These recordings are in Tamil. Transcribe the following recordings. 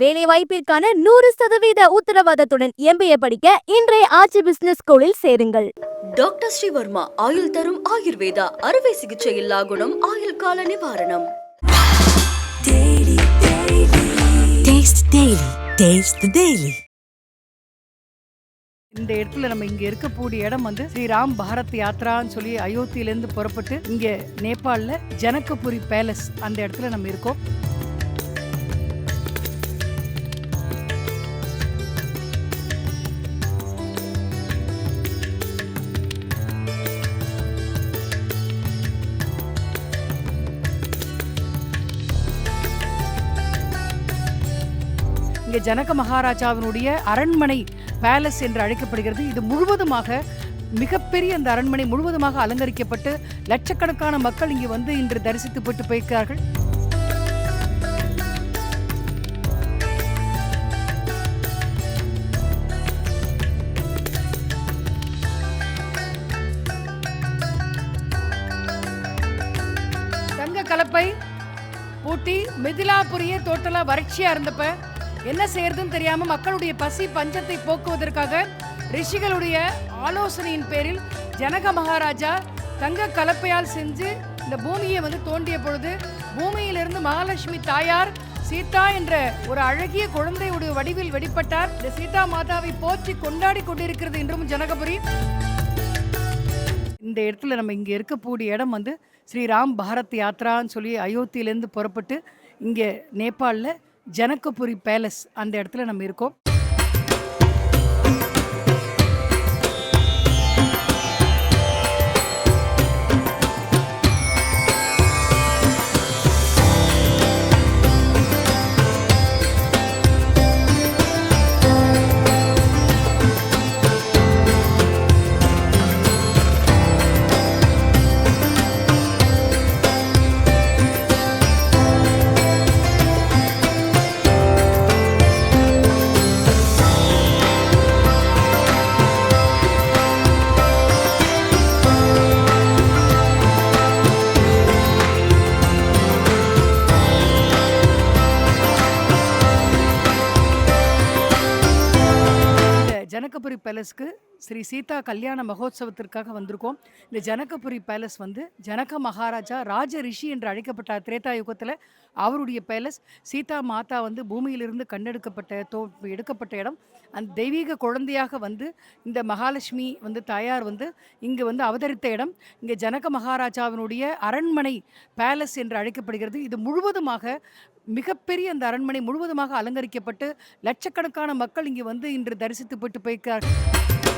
வேலை வாய்ப்பிற்கான நூறு சதவீத உத்தரவாதத்துடன் எம்பிஏ படிக்க இன்றைய ஆட்சி பிசினஸ் ஸ்கூலில் சேருங்கள். டாக்டர் ஸ்ரீவர்மா ஆயுள் தரும் ஆயுர்வேதா அறுவை சிகிச்சை இல்லா குணம் ஆயுள் கால நிவாரணம். இந்த இடத்துல நம்ம இங்க இருக்கக்கூடிய இடம் வந்து ஸ்ரீராம் பாரத் யாத்ரான்னு சொல்லி அயோத்தியிலேருந்து புறப்பட்டு இங்க நேபாளில் ஜனகபுரி பேலஸ் அந்த இடத்துல நம்ம இருக்கோம். இங்கே ஜனக மகாராஜாவினுடைய அரண்மனை பேலஸ் என்று அழைக்கப்படுகிறது. இது முழுவதுமாக மிகப்பெரிய அந்த அரண்மனை முழுவதுமாக அலங்கரிக்கப்பட்டு லட்சக்கணக்கான மக்கள் இங்கு வந்து இன்று தரிசித்து போட்டு போயிருக்கிறார்கள். தங்க கலப்பை பூட்டி மிதிலாபுரியே டோட்டலா வறட்சியா இருந்தப்ப என்ன செய்யறதுன்னு தெரியாம மக்களுடைய பசி பஞ்சத்தை போக்குவதற்காக ரிஷிகளுடைய ஆலோசனையின் பேரில் ஜனக மகாராஜா தங்க கலப்பையால் செஞ்சு இந்த பூமியை வந்து தோண்டிய பொழுது பூமியிலிருந்து மகாலட்சுமி தாயார் சீதா என்ற ஒரு அழகிய குழந்தையுடைய வடிவில் வெளிப்பட்டார் இந்த சீதா மாதாவை போற்றி கொண்டாடி கொண்டிருக்கிறது இன்றும் ஜனகபுரி. இந்த இடத்துல நம்ம இங்கே இருக்கக்கூடிய இடம் வந்து ஸ்ரீராம் பாரத் யாத்ரான்னு சொல்லி அயோத்தியிலேருந்து புறப்பட்டு இங்கே நேபாளில் ஜனகபுரி பேலஸ் அந்த இடத்துல நம்ம இருக்கோம். இந்த பேலஸ்க்கு ஸ்ரீ சீதா கல்யாண மகோத்சவத்திற்காக வந்திருக்கோம். இந்த ஜனகபுரி பேலஸ் வந்து ஜனக மகாராஜா ராஜ ரிஷி என்று அழைக்கப்பட்ட திரேதா யுகத்தில் அவருடைய பேலஸ். சீதா மாதா வந்து பூமியிலிருந்து கண்டெடுக்கப்பட்ட தோ எடுக்கப்பட்ட இடம். அந்த தெய்வீக குழந்தையாக வந்து இந்த மகாலட்சுமி வந்து தாயார் வந்து இங்கே வந்து அவதரித்த இடம். இங்கே ஜனக மகாராஜாவினுடைய அரண்மனை பேலஸ் என்று அழைக்கப்படுகிறது. இது முழுவதுமாக மிகப்பெரிய அந்த அரண்மனை முழுவதுமாக அலங்கரிக்கப்பட்டு லட்சக்கணக்கான மக்கள் இங்கே வந்து இன்று தரிசித்து போட்டு போயிருக்கிறார்கள்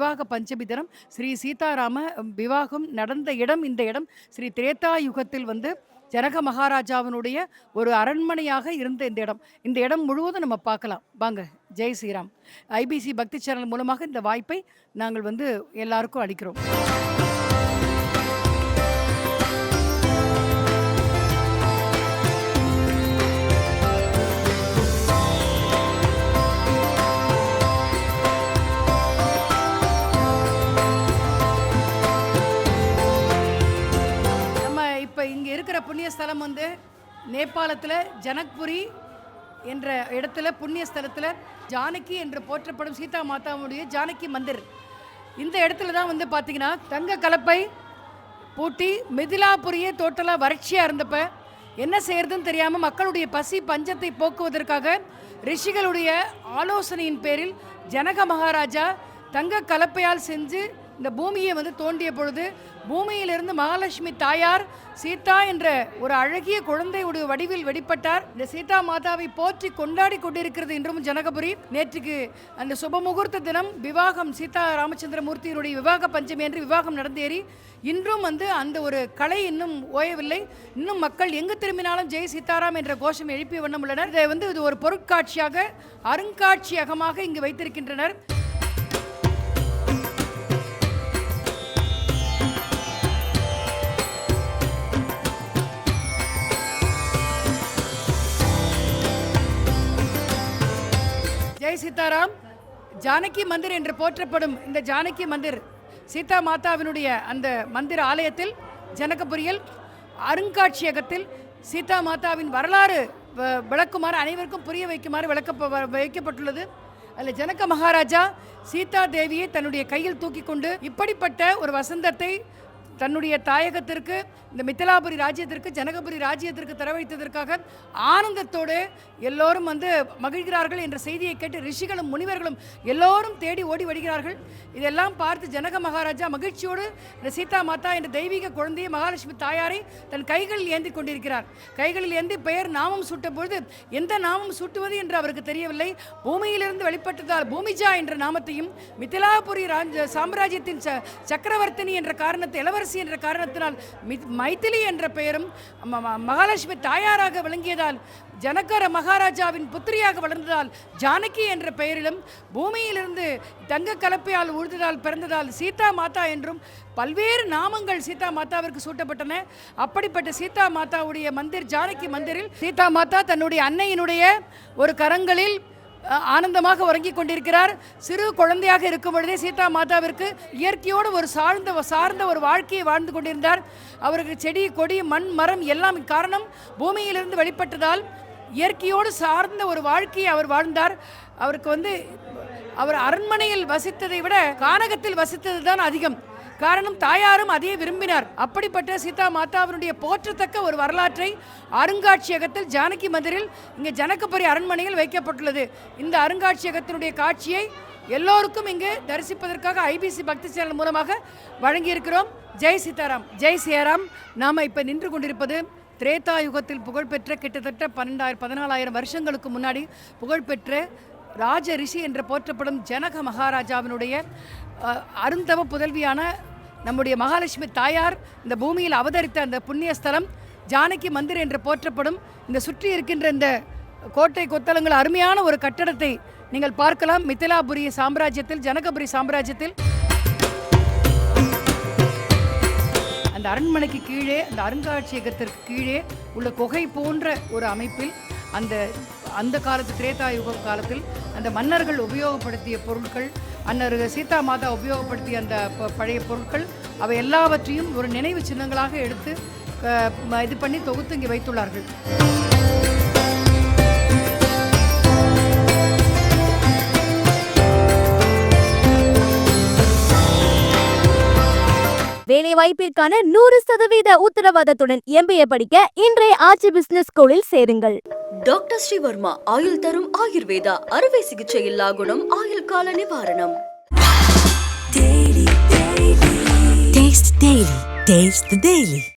விவாக பஞ்சமி தினம் ஸ்ரீ சீதாராம விவாகம் நடந்த இடம் இந்த இடம். ஸ்ரீ திரேதா யுகத்தில் வந்து ஜனக மகாராஜாவினுடைய ஒரு அரண்மனையாக இருந்த இந்த இடம். இந்த இடம் முழுவதும் நம்ம பார்க்கலாம். வாங்க ஜெய் ஸ்ரீராம். ஐபிசி பக்தி சேனல் மூலமாக இந்த வாய்ப்பை நாங்கள் வந்து எல்லாருக்கும் அளிக்கிறோம். புண்ணிய ஸ்தலம் வந்து நேபாளத்தில் ஜனக்புரி என்ற இடத்துல புண்ணிய ஸ்தலத்தில் ஜானகி என்று போற்றப்படும் சீதா மாதாவுடைய ஜானகி மந்திர். இந்த இடத்துல தான் வந்து பார்த்திங்கன்னா தங்க கலப்பை பூட்டி மிதிலாபுரியே டோட்டலாக வறட்சியாக இருந்தப்ப என்ன செய்யறதுன்னு தெரியாமல் மக்களுடைய பசி பஞ்சத்தை போக்குவதற்காக ரிஷிகளுடைய ஆலோசனையின் பேரில் ஜனக மகாராஜா தங்க கலப்பையால் செஞ்சு இந்த பூமியை வந்து தோண்டிய பொழுது பூமியிலிருந்து மகாலட்சுமி தாயார் சீதா என்ற ஒரு அழகிய குழந்தையுடைய வடிவில் வெளிப்பட்டார். இந்த சீதா மாதாவை போற்றி கொண்டாடி கொண்டிருக்கிறது இன்றும் ஜனகபுரி. நேற்றுக்கு அந்த சுப முகூர்த்த தினம் விவாகம் சீதா ராமச்சந்திரமூர்த்தியினுடைய விவாக பஞ்சமி என்று விவாகம் நடந்தேறி இன்றும் வந்து அந்த ஒரு கலை இன்னும் ஓயவில்லை. இன்னும் மக்கள் எங்கு திரும்பினாலும் ஜெய் சீதாராம் என்ற கோஷம் எழுப்பிய வண்ணம் உள்ளனர். இதை வந்து இது ஒரு பொருட்காட்சியாக அருங்காட்சியகமாக இங்கு வைத்திருக்கின்றனர். ஜெய் சீதாராம். ஜானகி மந்திர் என்று போற்றப்படும் இந்த ஜானகி மந்திர் சீதா மாதாவினுடைய அந்த மந்திர ஆலயத்தில் ஜனகபுரியில் அருங்காட்சியகத்தில் சீதா மாதாவின் வரலாறு விளக்குமாறு அனைவருக்கும் புரிய வைக்குமாறு விளக்க வைக்கப்பட்டுள்ளது. அதில் ஜனக மகாராஜா சீதா தேவியை தன்னுடைய கையில் தூக்கி கொண்டு இப்படிப்பட்ட ஒரு வசந்தத்தை தன்னுடைய தாயகத்திற்கு இந்த மித்திலாபுரி ராஜ்யத்திற்கு ஜனகபுரி ராஜ்யத்திற்கு தரவழைத்ததற்காக ஆனந்தத்தோடு எல்லோரும் வந்து மகிழ்கிறார்கள் என்ற செய்தியை கேட்டு ரிஷிகளும் முனிவர்களும் எல்லோரும் தேடி ஓடி வருகிறார்கள். இதெல்லாம் பார்த்து ஜனக மகாராஜா மகிழ்ச்சியோடு இந்த சீதா மாதா என்ற தெய்வீக குழந்தையை மகாலட்சுமி தாயாரை தன் கைகளில் ஏந்தி கொண்டிருக்கிறார். கைகளில் ஏந்தி பெயர் நாமம் சூட்டபொழுது எந்த நாமம் சூட்டுவது என்று அவருக்கு தெரியவில்லை. பூமியிலிருந்து வெளிப்பட்டதால் பூமிஜா என்ற நாமத்தையும் மித்திலாபுரி ராஜ சாம்ராஜ்யத்தின் ச சக்கரவர்த்தினி என்ற காரணத்தை இளவரசி என்ற காரணத்தினால் மித்- என்ற பெயரும் மகாலட்சுமி தாயாராக விளங்கியதால் ஜனக்கார மகாராஜாவின் புத்திரியாக வளர்ந்ததால் ஜானகி என்ற பெயரிலும் பூமியிலிருந்து தங்க கலப்பையால் உழுததால் பிறந்ததால் சீதா மாதா என்றும் பல்வேறு நாமங்கள் சீதா மாதாவிற்கு சூட்டப்பட்டன. அப்படிப்பட்ட சீதா மாதாவுடைய மந்திர் ஜானகி மந்திரில் சீதா மாதா தன்னுடைய அன்னையினுடைய ஒரு கரங்களில் ஆனந்தமாக உறங்கிக் கொண்டிருக்கிறார். சிறு குழந்தையாக இருக்கும் பொழுதே சீதா மாதாவிற்கு இயற்கையோடு ஒரு சார்ந்த சார்ந்த ஒரு வாழ்க்கையை வாழ்ந்து கொண்டிருந்தார். அவருக்கு செடி கொடி மண் மரம் எல்லாம் காரணம் பூமியிலிருந்து வெளிப்பட்டதால் இயற்கையோடு சார்ந்த ஒரு வாழ்க்கையை அவர் வாழ்ந்தார். அவருக்கு வந்து அவர் அரண்மனையில் வசித்ததை விட கானகத்தில் வசித்தது தான் அதிகம். காரணம் தாயாரும் அதையே விரும்பினார். அப்படிப்பட்ட சீதா மாதாவினுடைய போற்றத்தக்க ஒரு வரலாற்றை அருங்காட்சியகத்தில் ஜானகி மந்திரில் இங்கே ஜனகபுரி அரண்மனையில் வைக்கப்பட்டுள்ளது. இந்த அருங்காட்சியகத்தினுடைய காட்சியை எல்லோருக்கும் இங்கு தரிசிப்பதற்காக ஐபிசி பக்தி சேனல் மூலமாக வழங்கியிருக்கிறோம். ஜெய் சீதாராம். ஜெய் சியாராம் நாம் இப்போ நின்று கொண்டிருப்பது திரேதா யுகத்தில் புகழ்பெற்ற கிட்டத்தட்ட பன்னெண்டாயிரம் பதினாலாயிரம் வருஷங்களுக்கு முன்னாடி புகழ்பெற்ற ராஜ ரிஷி என்று போற்றப்படும் ஜனக மகாராஜாவினுடைய அருந்தவ புதல்வியான நம்முடைய மகாலட்சுமி தாயார் இந்த பூமியில் அவதரித்த அந்த புண்ணிய ஸ்தலம் ஜானகி மந்திர் என்று போற்றப்படும் இந்த சுற்றி இருக்கின்ற இந்த கோட்டை கொத்தளங்கள் அருமையான ஒரு கட்டடத்தை நீங்கள் பார்க்கலாம். மித்திலாபுரி சாம்ராஜ்யத்தில் ஜனகபுரி சாம்ராஜ்யத்தில். அந்த அரண்மனைக்கு கீழே அந்த அருங்காட்சியகத்திற்கு கீழே உள்ள குகை போன்ற ஒரு அமைப்பில் அந்த அந்த காலத்து திரேதா யுகம் காலத்தில் அந்த மன்னர்கள் உபயோகப்படுத்திய பொருட்கள் அன்னர் சீதா மாதா உபயோகப்படுத்திய அந்த பழைய பொருட்கள் அவை எல்லாவற்றையும் ஒரு நினைவு சின்னங்களாக எடுத்து இது பண்ணி தொகுத்து இங்கே வைத்துள்ளார்கள். வேலை வாய்ப்பிற்கான நூறு சதவீத உத்தரவாதத்துடன் எம்பிஏ படிக்க இன்றைய ஆட்சி பிசினஸ் ஸ்கூலில் சேருங்கள். டாக்டர் ஸ்ரீவர்மா ஆயுள் தரும் ஆயுர்வேதா அறுவை சிகிச்சை இல்லா குணம் ஆயுள் கால நிவாரணம். Taste